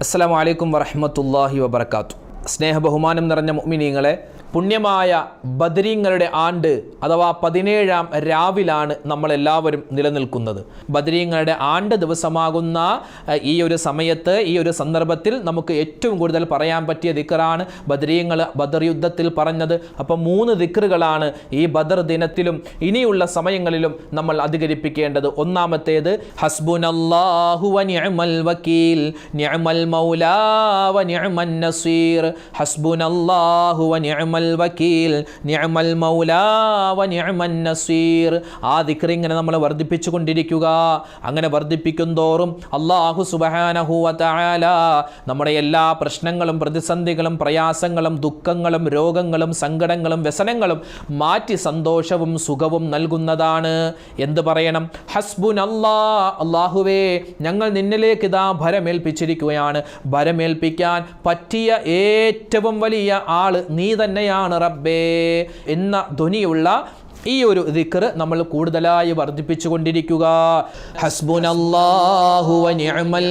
അസ്സാം വലൈക്കും വറഹമത്തല്ലാഹി വബർക്കാത്തു സ്നേഹബഹുമാനം നിറഞ്ഞ മുഅ്മിനീങ്ങളെ പുണ്യമായ ബദരീങ്ങളുടെ ആണ്ട് അഥവാ പതിനേഴാം രാവിലാണ് നമ്മളെല്ലാവരും നിലനിൽക്കുന്നത്. ബദരീങ്ങളുടെ ആണ്ട് ദിവസമാകുന്ന ഈ ഒരു സമയത്ത് ഈ ഒരു സന്ദർഭത്തിൽ നമുക്ക് ഏറ്റവും കൂടുതൽ പറയാൻ പറ്റിയ ദിക്കറാണ് ബദരീങ്ങൾ ബദർ യുദ്ധത്തിൽ പറഞ്ഞത്. അപ്പം മൂന്ന് ദിക്കറുകളാണ് ഈ ബദർ ദിനത്തിലും ഇനിയുള്ള സമയങ്ങളിലും നമ്മൾ അധികരിപ്പിക്കേണ്ടത്. ഒന്നാമത്തേത് ഹസ്ബുൻ വക്കീൽ വ ഹസ്ബുനല്ലാഹു വ നിഅമൽ വക്കീൽ നിഅമൽ മൗലാ വ നിഅമൻ നസീർ. ആ ദിക്ർ ഇങ്ങനെ നമ്മൾ വർദ്ധിപ്പിച്ചു കൊണ്ടിരിക്കുക. അങ്ങനെ വർദ്ധിപ്പിക്കും തോറും അള്ളാഹു തആല നമ്മുടെ എല്ലാ പ്രശ്നങ്ങളും പ്രതിസന്ധികളും പ്രയാസങ്ങളും ദുഃഖങ്ങളും രോഗങ്ങളും സങ്കടങ്ങളും വ്യസനങ്ങളും മാറ്റി സന്തോഷവും സുഖവും നൽകുന്നതാണ്. എന്ത് പറയണം? ഹസ്ബുൻ അല്ലാ അള്ളാഹുവേ ഞങ്ങൾ നിന്നിലേക്ക് ഇതാ ഭരമേൽപ്പിച്ചിരിക്കുകയാണ്. ഭരമേൽപ്പിക്കാൻ പറ്റിയ ഏറ്റവും വലിയ ആൾ നീ തന്നെയാണ്. റബ്ബേ. എന്ന ധ്വനിയുള്ള ഈ ഒരു ദിക്കർ നമ്മൾ കൂടുതലായി വർദ്ധിപ്പിച്ചു കൊണ്ടിരിക്കുക ഹസ്ബുനല്ലാഹു വ നിഅമൽ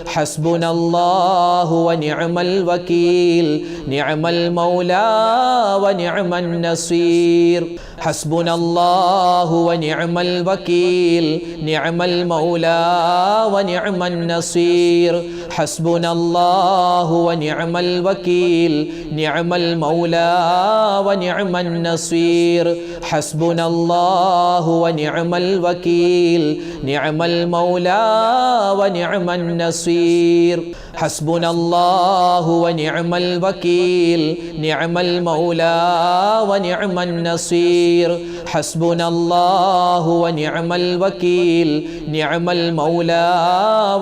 ഹസ്ബുനല്ലാഹു വനിഅമൽ വകീൽ നിഅമൽ മൗലാ വനിഅമൻ നസീർ ഹസ്ബുനല്ലാഹു വനിഅമൽ വകീൽ നിഅമൽ മൗലാ വനിഅമൻ നസീർ ഹസ്ബുനല്ലാഹു വനിഅമൽ വകീൽ നിഅമൽ മൗലാ വനിഅമൻ നസീർ ഹസ്ബുനല്ലാഹു വനിഅമൽ വകീൽ നിഅമൽ മൗലാ വനിഅമൻ നസീർ നസീർ ഹസ്ബുനല്ലാഹു വനിഅമൽ വകീൽ നിഅമൽ മൗലാ വനിഅമൻ നസീർ. ഹസ്ബുനല്ലാഹു വനിഅമൽ വകീൽ നിഅമൽ മൗലാ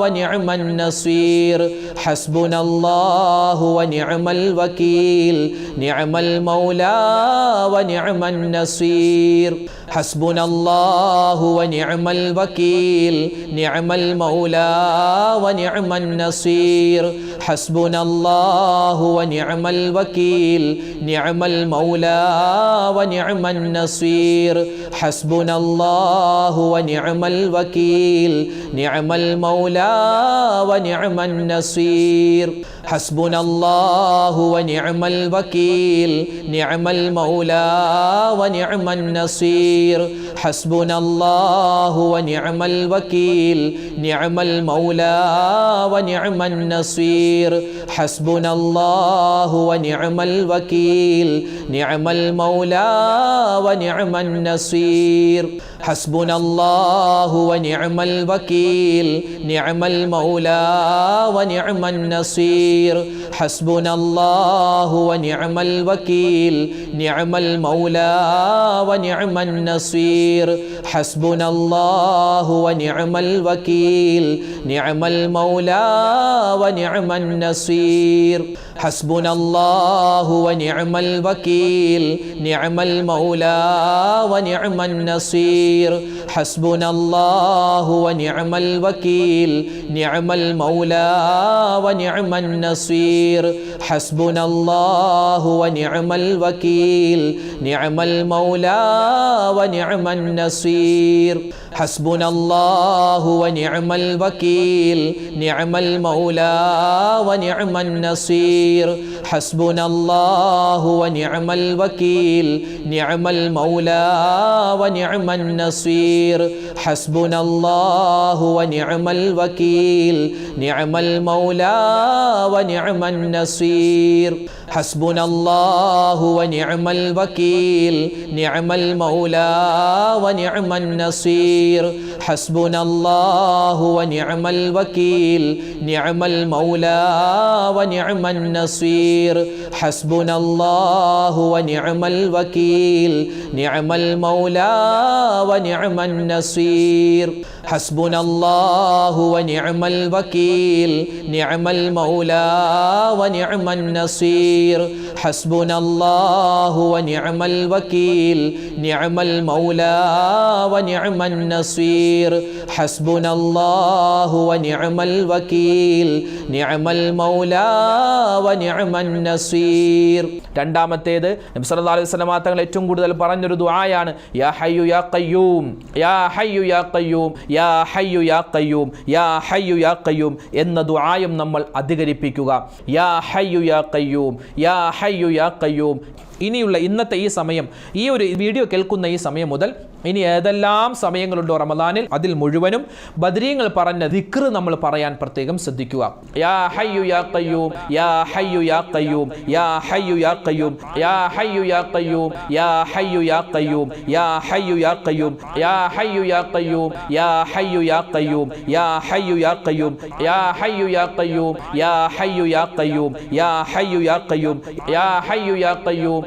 വനിഅമൻ നസീർ. ഹസ്ബുനല്ലാഹു വനിഅമൽ വകീൽ നിഅമൽ മൗലാ വനിഅമൻ നസീർ. ഹസ്ബുനല്ലാഹു വനിഅമൽ വകീൽ നിഅമൽ മൗലാ വനിഅമൻ നസീർ. ഹസ്ബുനല്ലാഹു വനിഅമൽ വകീൽ നിഅമൽ മൗലാ വനിഅമൻ നസീർ. ഹസ്ബുനല്ലാഹു വനിഅമൽ വകീൽ നിഅമൽ മൗലാ വനിഅമൻ നസീർ. ഹസ്ബുനല്ലാഹു വനിഅമൽ വകീൽ നിഅമൽ മൗലാ വനിഅമൻ നസീർ. ഹസ്ബുനല്ലാഹു വനിഅമൽ വകീൽ നിഅമൽ മൗലാ വനിഅമൻ നസീർ. ഹസ്ബുനല്ലാഹു വനിഅമൽ വകീൽ നിഅമൽ മൗലാ വനിഅമൻ നസീർ. ഹസ്ബുനല്ലാഹു വനിഅമൽ വകീൽ നിഅമൽ മൗലാ വനിഅമൻ നസീർ. ഹസ്ബുനല്ലാഹു വനിഅമൽ വകീൽ നിഅമൽ മൗലാ വനിഅമൻ നസീർ. ഹസ്ബുനല്ലാഹു വനിഅമൽ വകീൽ നിഅമൽ മൗലാ വനിഅമൻ നസീർ. ഹസ്ബുനല്ലാഹു വനിഅമൽ വകീൽ നിഅമൽ മൗലാ വനിഅമൻ നസീർ. ഹസ്ബുനല്ലാഹു വനിഅമൽ വകീൽ നിഅമൽ മൗലാ വനിഅമൻ നസീർ. ഹസ്ബുനല്ലാഹു വനിഅമൽ വകീൽ നിഅമൽ മൗലാ വനിഅമൻ നസീർ. ഹസ്ബുനല്ലാഹു വനിഅമൽ വകീൽ നിഅമൽ മൗലാ വനിഅമൻ നസീർ. ഹസ്ബുനല്ലാഹു വനിഅമൽ വകീൽ നിഅമൽ മൗലാ വനിഅമൻ നസീർ. ഹസ്ബുനല്ലാഹു വനിഅമൽ വകീൽ നിഅമൽ മൗലാ വനിഅമൻ നസീർ. ഹസ്ബുനല്ലാഹു വനിഅമൽ വകീൽ നിഅമൽ മൗലാ വനിഅമൻ നസീർ. ഹസ്ബുനല്ലാഹു വനിഅമൽ വകീൽ നിഅമൽ മൗലാ വനിഅമൻ നസീർ. ഹസ്ബുനല്ലാഹു വനിഅമൽ വകീൽ നിഅമൽ മൗലാ വനിഅമൻ നസീർ. ഹസ്ബുനല്ലാഹു വനിഅമൽ വകീൽ നിഅമൽ മൗലാ വനിഅമൻ നസീർ. ഹസ്ബുനല്ലാഹു വനിഅമൽ വകീൽ നിഅമൽ മൗലാ വനിഅമൻ നസീർ. ഹസ്ബുനല്ലാഹു വനിഅമൽ വകീൽ നിഅമൽ മൗലാ വനിഅമൻ നസീർ. രണ്ടാമത്തേത് നബി സല്ലല്ലാഹു അലൈഹി വസല്ലം തങ്ങൾ ഏറ്റവും കൂടുതൽ പറഞ്ഞൊരു ദുആയാണ് യാ ഹയ്യു യാ ഖയ്യൂം യാ ഹയ്യു യാ ഖയ്യൂം യാ ഹയ്യു യാ കയ്യൂം യാ ഹയ്യു യാ കയ്യൂം എന്ന ദുആയും നമ്മൾ അധികരിപ്പിക്കുക. യാ ഹയ്യു യാ കയ്യൂം യാ ഹയ്യു യാ ഖയ്യൂം. ഇനിയുള്ള ഇന്നത്തെ ഈ സമയം ഈ ഒരു വീഡിയോ കേൾക്കുന്ന ഈ സമയം മുതൽ ഇനി ഏതെല്ലാം സമയങ്ങളുണ്ടോ റമദാനിൽ അതിൽ മുഴുവനും ബദരീങ്ങൾ പറഞ്ഞ ദിക്ർ നമ്മൾ പറയാൻ പ്രത്യേകം ശ്രദ്ധിക്കുക യാ ഹയ്യു യാ കയ്യൂം യാ ഹയ്യു യാ കയ്യൂം യാ ഹയ്യു യാ കയ്യൂം യാ ഹയ്യു യാ കയ്യൂം യാ ഹയ്യു യാ കയ്യൂം യാ ഹയ്യു യാ കയ്യൂം യാ ഹയ്യു യാ കയ്യൂം യാ ഹയ്യു യാ ഖയ്യൂം യാ ഹയ്യു യാ ഖയ്യൂം യാ ഹയ്യു യാ ഖയ്യൂം യാ ഹയ്യു യാ ഖയ്യൂം യാ ഹയ്യു യാ ഖയ്യൂം യാ ഹയ്യു യാ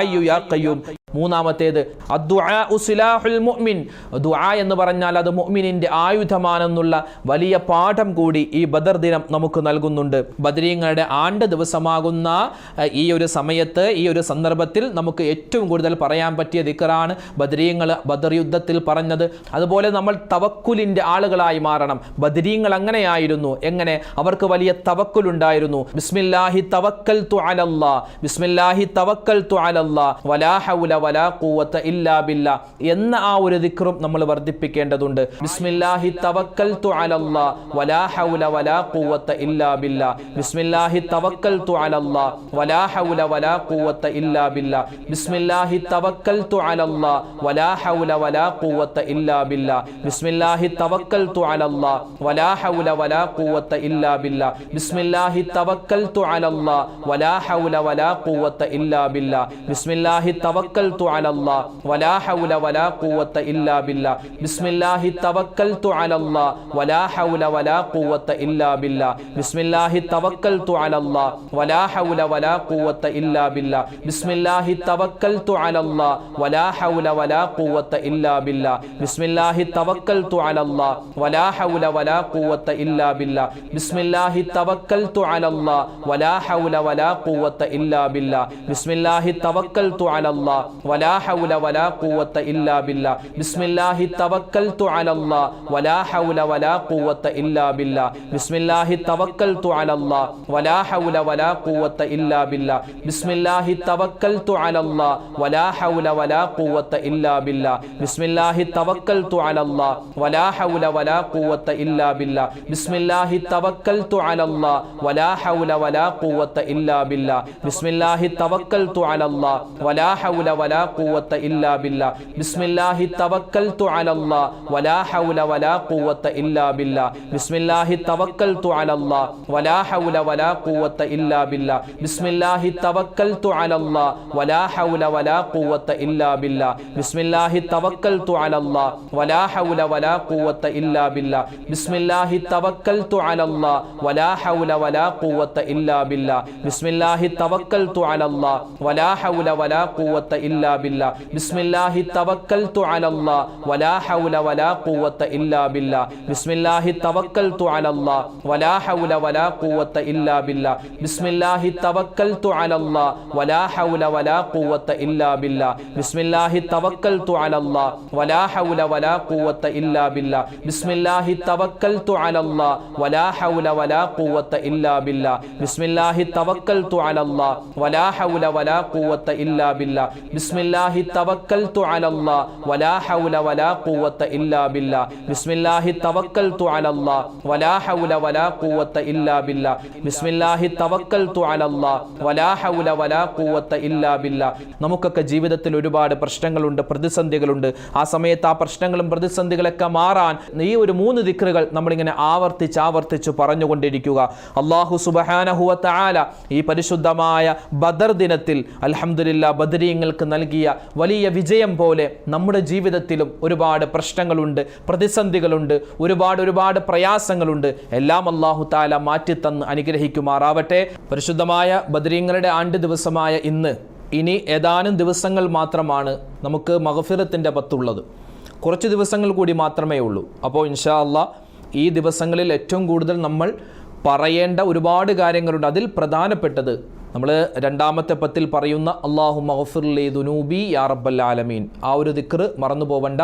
حي يا قيوم. മൂന്നാമത്തേത് മുഅ്മിൻ. ദുആ എന്ന് പറഞ്ഞാൽ അത് മുഅ്മിനിന്റെ ആയുധമാണെന്നുള്ള വലിയ പാഠം കൂടി ഈ ബദർ ദിനം നമുക്ക് നൽകുന്നുണ്ട്. ബദരീങ്ങളുടെ ആണ്ട് ദിവസമാകുന്ന ഈ ഒരു സമയത്ത് ഈ ഒരു സന്ദർഭത്തിൽ നമുക്ക് ഏറ്റവും കൂടുതൽ പറയാൻ പറ്റിയ ദിക്കറാണ് ബദരീങ്ങൾ ബദർ യുദ്ധത്തിൽ പറഞ്ഞത്. അതുപോലെ നമ്മൾ തവക്കുലിന്റെ ആളുകളായി മാറണം. ബദരീങ്ങൾ അങ്ങനെയായിരുന്നു. എങ്ങനെ? അവർക്ക് വലിയ തവക്കുലുണ്ടായിരുന്നു ബിസ്മില്ലാഹി തവക്കൽ അലല്ലാ. ബിസ്മില്ലാഹി തവക്കൽ അലല്ലാ. വലാ ഹൗല വലാ ഖുവത ഇല്ലാ ബില്ലാ എന്ന ആ ഒരു ദിക്റും നമ്മൾ വർദ്ധിപ്പിക്കേണ്ടതുണ്ട്. ബിസ്മില്ലാഹി തവക്കൽതു അലല്ലാ വലാ ഹൗല വലാ ഖുവത ഇല്ലാ ബില്ലാ. ബിസ്മില്ലാഹി തവക്കൽതു അലല്ലാ വലാ ഹൗല വലാ ഖുവത ഇല്ലാ ബില്ലാ. ബിസ്മില്ലാഹി തവക്കൽതു അലല്ലാ വലാ ഹൗല വലാ ഖുവത ഇല്ലാ ബില്ലാ. ബിസ്മില്ലാഹി തവക്കൽതു അലല്ലാ വലാ ഹൗല വലാ ഖുവത ഇല്ലാ ബില്ലാ. ബിസ്മില്ലാഹി തവക്കൽതു അലല്ലാ വലാ ഹൗല വലാ ഖുവത ഇല്ലാ ബില്ലാ. ബിസ്മില്ലാഹി توكلت على الله ولا حول ولا قوة إلا بالله. بسم الله توكلت على الله ولا حول ولا قوة إلا بالله. بسم الله توكلت على الله ولا حول ولا قوة إلا بالله. بسم الله توكلت على الله ولا حول ولا قوة إلا بالله. بسم الله توكلت على الله ولا حول ولا قوة إلا بالله. بسم الله توكلت على الله ولا حول ولا قوة إلا بالله. بسم الله توكلت على الله ولا حول ولا قوة إلا بالله. بسم الله توكلت على الله. ولا حول ولا قوة إلا بالله. بسم الله توكلت على الله. ولا حول ولا قوة إلا بالله. بسم الله توكلت على الله. ولا حول ولا قوة إلا بالله. بسم الله توكلت على الله. ولا حول ولا قوة إلا بالله. بسم الله توكلت على الله. ولا حول ولا قوة إلا بالله. بسم الله توكلت على الله. ولا حول ولا ولا قوة إلا بالله. بسم الله توكلت على الله. ولا حول ولا قوة إلا بالله. بسم الله توكلت على الله. ولا حول ولا قوة إلا بالله. بسم الله توكلت على الله. ولا حول ولا قوة إلا بالله. بسم الله توكلت على الله. ولا حول ولا قوة إلا بالله. بسم الله توكلت على الله. ولا حول ولا قوة إلا بالله. بسم الله توكلت على الله. ولا حول ولا قوة إلا إلا بالله. بسم الله توكلت على الله. ولا حول ولا قوة إلا بالله. بسم الله توكلت على الله. ولا حول ولا قوة إلا بالله. بسم الله توكلت على الله. ولا حول ولا قوة إلا بالله. بسم الله توكلت على الله. ولا حول ولا قوة إلا بالله. بسم الله توكلت على الله. ولا حول ولا قوة إلا بالله. بسم الله توكلت على الله. ولا حول ولا قوة إلا بالله. بسم ബിസ്മില്ലാഹി തവക്കൽതു അലല്ലാ വലാ ഹൗല വലാ ഇല്ലാ ബില്ലാ. ബിസ്മില്ലാഹി തവക്കൽതു അലല്ലാ വലാ ഹൗല വലാ ഇല്ലാ ബില്ലാ. ബിസ്മില്ലാഹി തവക്കൽതു അലല്ലാ വലാ ഹൗല വലാ ഇല്ലാ ബില്ലാ. നമുക്കൊക്കെ ജീവിതത്തിൽ ഒരുപാട് പ്രശ്നങ്ങളുണ്ട് പ്രതിസന്ധികളുണ്ട്. ആ സമയത്ത് ആ പ്രശ്നങ്ങളും പ്രതിസന്ധികളൊക്കെ മാറാൻ ഈ ഒരു മൂന്ന് ദിക്റുകൾ നമ്മളിങ്ങനെ ആവർത്തിച്ച് ആവർത്തിച്ച് പറഞ്ഞുകൊണ്ടിരിക്കുക അള്ളാഹു സുബഹാനഹുവത്ത ആല ഈ പരിശുദ്ധമായ ബദർ ദിനത്തിൽ അലഹമുല്ല ബദരീങ്ങൾക്ക് നൽകിയ വലിയ വിജയം പോലെ നമ്മുടെ ജീവിതത്തിലും ഒരുപാട് പ്രശ്നങ്ങളുണ്ട് പ്രതിസന്ധികളുണ്ട് ഒരുപാട് ഒരുപാട് പ്രയാസങ്ങളുണ്ട്. എല്ലാം അള്ളാഹു താല മാറ്റിത്തന്ന് അനുഗ്രഹിക്കുമാറാവട്ടെ. പരിശുദ്ധമായ ബദരീങ്ങളുടെ ആണ്ട് ദിവസമായ ഇന്ന് ഇനി ഏതാനും ദിവസങ്ങൾ മാത്രമാണ് നമുക്ക് മഹഫിറത്തിന്റെ പത്തുള്ളത്. കുറച്ച് ദിവസങ്ങൾ കൂടി മാത്രമേ ഉള്ളൂ. അപ്പോൾ ഇൻഷാ അള്ളാ ഈ ദിവസങ്ങളിൽ ഏറ്റവും കൂടുതൽ നമ്മൾ പറയേണ്ട ഒരുപാട് കാര്യങ്ങളുണ്ട്. അതിൽ പ്രധാനപ്പെട്ടത് നമ്മൾ രണ്ടാമത്തെ പത്തിൽ പറയുന്ന അള്ളാഹു മഹഫുർലി ദുനൂബി യാ റബ്ബൽ ആലമീൻ. ആ ഒരു ദിക്ർ മറന്നു പോവണ്ട.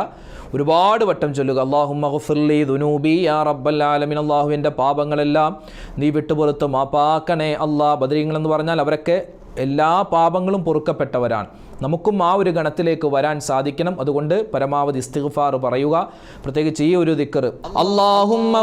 ഒരുപാട് വട്ടം ചൊല്ലുക. അള്ളാഹു മഹഫുർലി ദുനൂബി യാ റബ്ബൽ ആലമീൻ. അള്ളാഹുവിന്റെ പാപങ്ങളെല്ലാം നീ വിട്ടുപുറത്ത്. മാപ്പാക്കണേ അള്ളാഹ് ബദരീങ്ങൾ എന്ന് പറഞ്ഞാൽ അവരൊക്കെ എല്ലാ പാപങ്ങളും പൊറുക്കപ്പെട്ടവരാണ്. നമുക്കും ആ ഒരു ഗണത്തിലേക്ക് വരാൻ സാധിക്കണം. അതുകൊണ്ട് പരമാവധി ഇസ്തിഗ്ഫാർ പറയുക. പ്രത്യേകിച്ച് ഈ ഒരു ദിക്കർ അല്ലാഹുമ്മ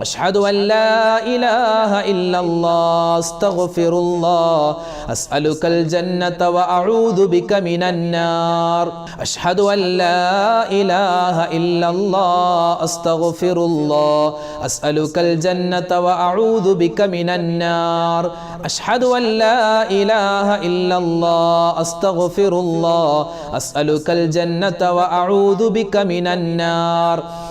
أشهد أن لا إله إلا الله أستغفر الله أسألك الجنة وأعوذ بك من النار. أشهد أن لا إله إلا الله أستغفر الله أسألك الجنة وأعوذ بك من النار. أشهد أن لا إله إلا الله أستغفر الله أسألك الجنة وأعوذ بك من النار.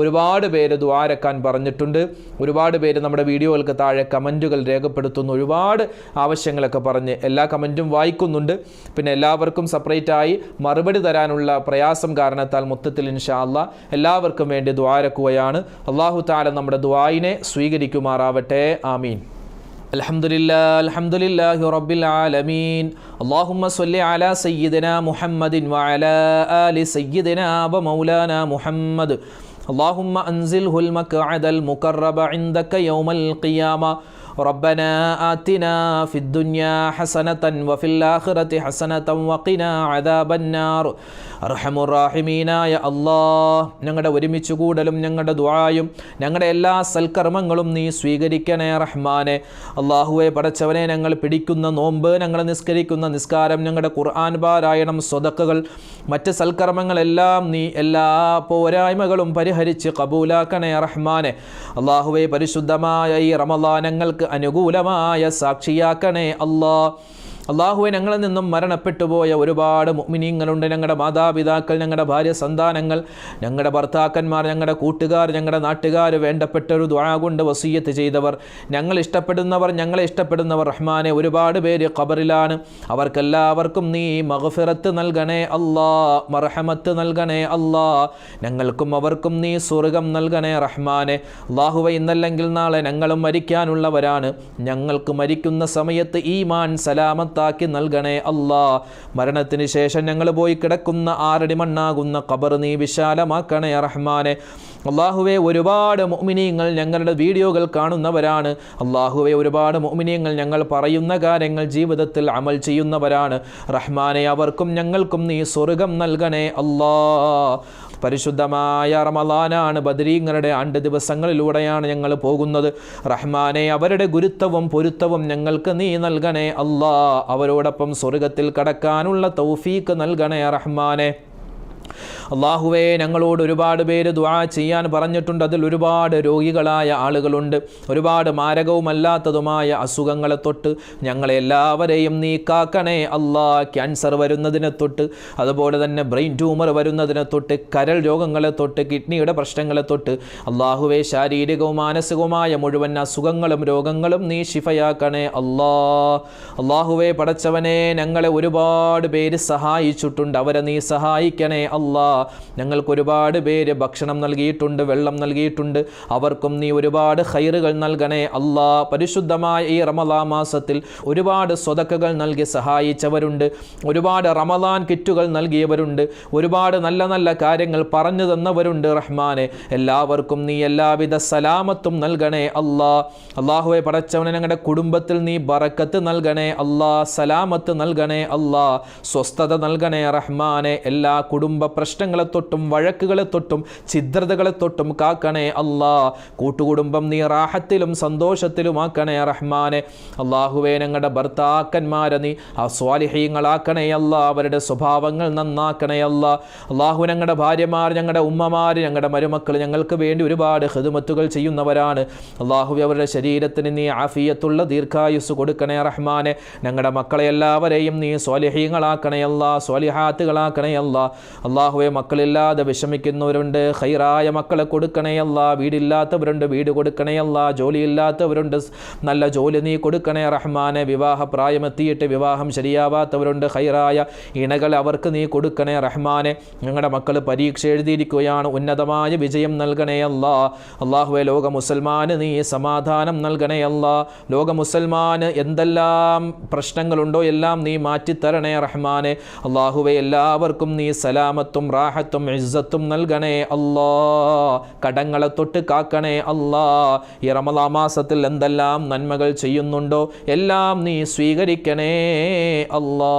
ഒരുപാട് പേര് ദ്വാരക്കാൻ പറഞ്ഞിട്ടുണ്ട് ഒരുപാട് പേര് നമ്മുടെ വീഡിയോകൾക്ക് താഴെ കമൻറ്റുകൾ രേഖപ്പെടുത്തുന്നു ഒരുപാട് ആവശ്യങ്ങളൊക്കെ പറഞ്ഞ് എല്ലാ കമൻറ്റും വായിക്കുന്നുണ്ട് പിന്നെ എല്ലാവർക്കും സെപ്പറേറ്റ് ആയി മറുപടി തരാനുള്ള പ്രയാസം കാരണത്താൽ മൊത്തത്തിൽ ഇൻഷാ അല്ലാ എല്ലാവർക്കും വേണ്ടി ദ്വാരക്കുകയാണ് അള്ളാഹു താല നമ്മുടെ ദ്വായിനെ സ്വീകരിക്കുമാറാവട്ടെ ആമീൻ الحمد لله الحمد لله رب العالمين اللهم صل على سيدنا محمد وعلى آل سيدنا ومولانا محمد اللهم أنزله المقعد المقرب عندك يوم القيامة ربنا آتنا في الدنيا حسنة وفي الآخرة حسنة وقنا عذاب النار അർഹമുറാഹിമീനായ അള്ളാഹ് ഞങ്ങളുടെ ഒരുമിച്ച് കൂടലും ഞങ്ങളുടെ ദുആയും ഞങ്ങളുടെ എല്ലാ സൽക്കർമ്മങ്ങളും നീ സ്വീകരിക്കണേ റഹ്മാനെ അള്ളാഹുവെ പടച്ചവനെ ഞങ്ങൾ പിടിക്കുന്ന നോമ്പ് ഞങ്ങൾ നിസ്കരിക്കുന്ന നിസ്കാരം ഞങ്ങളുടെ ഖുർആൻ പാരായണം സ്വതക്കുകൾ മറ്റ് സൽക്കർമ്മങ്ങളെല്ലാം നീ എല്ലാ പോരായ്മകളും പരിഹരിച്ച് കബൂലാക്കണേ റഹ്മാനെ. അള്ളാഹുവെ പരിശുദ്ധമായ ഈ റമദാനങ്ങൾക്ക് അനുകൂലമായ സാക്ഷിയാക്കണേ അള്ളാഹ് അള്ളാഹുവെ ഞങ്ങളിൽ നിന്നും മരണപ്പെട്ടു പോയ ഒരുപാട് മുഗ്മിനീങ്ങളുണ്ട് ഞങ്ങളുടെ മാതാപിതാക്കൾ ഞങ്ങളുടെ ഭാര്യ സന്താനങ്ങൾ ഞങ്ങളുടെ ഭർത്താക്കന്മാർ ഞങ്ങളുടെ കൂട്ടുകാർ ഞങ്ങളുടെ നാട്ടുകാർ വേണ്ടപ്പെട്ട ഒരു ദ്വാ കൊണ്ട് വസീയത്ത് ചെയ്തവർ ഞങ്ങൾ ഇഷ്ടപ്പെടുന്നവർ ഞങ്ങളെ ഇഷ്ടപ്പെടുന്നവർ റഹ്മാനെ ഒരുപാട് പേര് ഖബറിലാണ്. അവർക്കെല്ലാവർക്കും നീ മഹഫിറത്ത് നൽകണേ അല്ലാ മർഹമത്ത് നൽകണേ അല്ലാ ഞങ്ങൾക്കും അവർക്കും നീ സ്വർഗം നൽകണേ റഹ്മാനെ. അള്ളാഹുവ ഇന്നല്ലെങ്കിൽ നാളെ ഞങ്ങളും മരിക്കാനുള്ളവരാണ്. ഞങ്ങൾക്ക് മരിക്കുന്ന സമയത്ത് ഈമാൻ സലാമത്താക്കി നൽകണേ അല്ലാ. മരണത്തിന് ശേഷം ഞങ്ങൾ പോയി കിടക്കുന്ന ആരടി മണ്ണാകുന്ന ഖബർ നീ വിശാലമാക്കണേ റഹ്മാനെ. അള്ളാഹുവെ ഒരുപാട് മുഅ്മിനീങ്ങൾ ഞങ്ങളുടെ വീഡിയോകൾ കാണുന്നവരാണ്. അള്ളാഹുവെ ഒരുപാട് മുഅ്മിനീങ്ങൾ ഞങ്ങൾ പറയുന്ന കാര്യങ്ങൾ ജീവിതത്തിൽ അമൽ ചെയ്യുന്നവരാണ്. റഹ്മാനെ അവർക്കും ഞങ്ങൾക്കും നീ സ്വർഗം നൽകണേ അല്ലാ. പരിശുദ്ധമായ റമലാനാണ് ബദരീങ്ങളുടെ ആണ്ട് ദിവസങ്ങളിലൂടെയാണ് ഞങ്ങൾ പോകുന്നത്. റഹ്മാനെ അവരുടെ ഗുരുത്വവും പൊരുത്തവും ഞങ്ങൾക്ക് നീ നൽകണേ. അല്ലാ അവരോടൊപ്പം സ്വർഗത്തിൽ കടക്കാനുള്ള തൗഫീക്ക് നൽകണേ റഹ്മാനെ. അള്ളാഹുവേ ഞങ്ങളോട് ഒരുപാട് പേര് ദ്വാ ചെയ്യാൻ പറഞ്ഞിട്ടുണ്ട്. അതിൽ ഒരുപാട് രോഗികളായ ആളുകളുണ്ട്. ഒരുപാട് മാരകവുമല്ലാത്തതുമായ അസുഖങ്ങളെ തൊട്ട് ഞങ്ങളെ എല്ലാവരെയും നീ കാക്കണേ ക്യാൻസർ വരുന്നതിനെ തൊട്ട് അതുപോലെ തന്നെ ബ്രെയിൻ ട്യൂമർ വരുന്നതിനെ തൊട്ട് കരൾ രോഗങ്ങളെ തൊട്ട് കിഡ്നിയുടെ പ്രശ്നങ്ങളെ തൊട്ട് അള്ളാഹുവേ ശാരീരികവും മാനസികവുമായ മുഴുവൻ അസുഖങ്ങളും രോഗങ്ങളും നീ ശിഫയാക്കണേ. അള്ളാ അള്ളാഹുവേ പടച്ചവനെ ഞങ്ങളെ ഒരുപാട് പേര് സഹായിച്ചിട്ടുണ്ട്. അവരെ നീ സഹായിക്കണേ. അല്ലാ ഞങ്ങൾക്ക് ഒരുപാട് പേര് ഭക്ഷണം നൽകിയിട്ടുണ്ട് വെള്ളം നൽകിയിട്ടുണ്ട്. അവർക്കും നീ ഒരുപാട് ഹൈറുകൾ നൽകണേ അള്ളാ പരിശുദ്ധമായ ഈ റമലാ മാസത്തിൽ ഒരുപാട് സ്വതക്കകൾ നൽകി സഹായിച്ചവരുണ്ട്. ഒരുപാട് റമലാൻ കിറ്റുകൾ നൽകിയവരുണ്ട്. ഒരുപാട് നല്ല നല്ല കാര്യങ്ങൾ പറഞ്ഞു തന്നവരുണ്ട് റഹ്മാനെ. എല്ലാവർക്കും നീ എല്ലാവിധ സലാമത്തും നൽകണേ അള്ളാ അള്ളാഹുവെ പടച്ചവനെ ഞങ്ങളുടെ കുടുംബത്തിൽ നീ ബറക്കത്ത് നൽകണേ അള്ളാ സലാമത്ത് നൽകണേ അള്ളാ സ്വസ്ഥത നൽകണേ റഹ്മാനെ. എല്ലാ കുടുംബ പ്രശ്നങ്ങളെ തൊട്ടും വഴക്കുകളെ തൊട്ടും ഛിദ്രതകളെ തൊട്ടും കാക്കണേ അല്ലാ. കൂട്ടുകുടുംബം നീ റാഹത്തിലും സന്തോഷത്തിലുമാക്കണേ റഹ്മാനെ. അള്ളാഹുവേ ഞങ്ങളുടെ ഭർത്താക്കന്മാരെ നീ ആ സ്വാലിഹീങ്ങളാക്കണേ അല്ല. അവരുടെ സ്വഭാവങ്ങൾ നന്നാക്കണേ അല്ല. അള്ളാഹു ഞങ്ങളുടെ ഭാര്യമാർ ഞങ്ങളുടെ ഉമ്മമാർ ഞങ്ങളുടെ മരുമക്കൾ ഞങ്ങൾക്ക് വേണ്ടി ഒരുപാട് ഹിദുമത്തുകൾ ചെയ്യുന്നവരാണ്. അള്ളാഹു അവരുടെ ശരീരത്തിന് നീ ആഫിയത്തുള്ള ദീർഘായുസ് കൊടുക്കണേ റഹ്മാനെ. ഞങ്ങളുടെ മക്കളെ എല്ലാവരെയും നീ സ്വാലിഹീങ്ങളാക്കണേ അല്ല സ്വാലിഹാത്തുകളാക്കണേ അല്ല. അള്ളാഹുവെ മക്കളില്ലാതെ വിഷമിക്കുന്നവരുണ്ട്. ഹൈറായ മക്കളെ കൊടുക്കണേയല്ല വീടില്ലാത്തവരുണ്ട് വീട് കൊടുക്കണേയല്ല ജോലിയില്ലാത്തവരുണ്ട് നല്ല ജോലി നീ കൊടുക്കണേ റഹ്മാനെ. വിവാഹ പ്രായമെത്തിയിട്ട് വിവാഹം ശരിയാവാത്തവരുണ്ട്. ഹൈറായ ഇണകൾ അവർക്ക് നീ കൊടുക്കണേ റഹ്മാനെ. ഞങ്ങളുടെ മക്കൾ പരീക്ഷ എഴുതിയിരിക്കുകയാണ്. ഉന്നതമായ വിജയം നൽകണേ അല്ല. അള്ളാഹുവെ ലോക മുസൽമാന് നീ സമാധാനം നൽകണേ അല്ല. ലോക മുസൽമാന് എന്തെല്ലാം പ്രശ്നങ്ങളുണ്ടോ എല്ലാം നീ മാറ്റിത്തരണേ റഹ്മാനെ. അള്ളാഹുവെ എല്ലാവർക്കും നീ സലാമത്തും റാഹത്തും ഇസ്സത്തും നൽകണേ അല്ലാ കടങ്ങളെ തൊട്ട് കാക്കണേ അല്ലാ ഈ റമദാ മാസത്തിൽ എന്തെല്ലാം നന്മകൾ ചെയ്യുന്നുണ്ടോ? എല്ലാം നീ സ്വീകരിക്കണേ അല്ലാ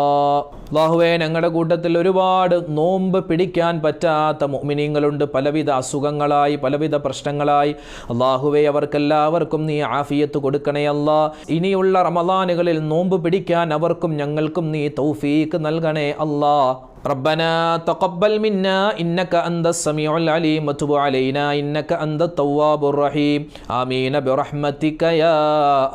അള്ളാഹുവേ ഞങ്ങളുടെ കൂട്ടത്തിൽ ഒരുപാട് നോമ്പ് പിടിക്കാൻ പറ്റാത്ത മുഅ്മിനീങ്ങളുണ്ട്. പലവിധ അസുഖങ്ങളായി പലവിധ പ്രശ്നങ്ങളായി. അള്ളാഹുവേ അവർക്കെല്ലാവർക്കും നീ ആഫിയത്ത് കൊടുക്കണേ അല്ലാ ഇനിയുള്ള റമളാനുകളിൽ നോമ്പ് പിടിക്കാൻ അവർക്കും ഞങ്ങൾക്കും നീ തൗഫീക്ക് നൽകണേ അല്ലാ ربنا تقبل منا إنك أنت السميع العليم وتب علينا إنك أنت التواب الرحيم آمين برحمتك يا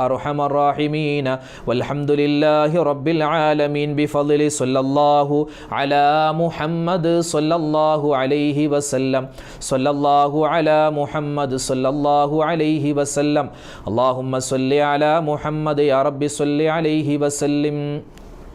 أرحم الراحمين والحمد لله رب العالمين بفضل صلى الله على محمد صلى الله عليه وسلم صلى الله على محمد صلى الله عليه وسلم اللهم صل على محمد يا رب صل عليه وسلم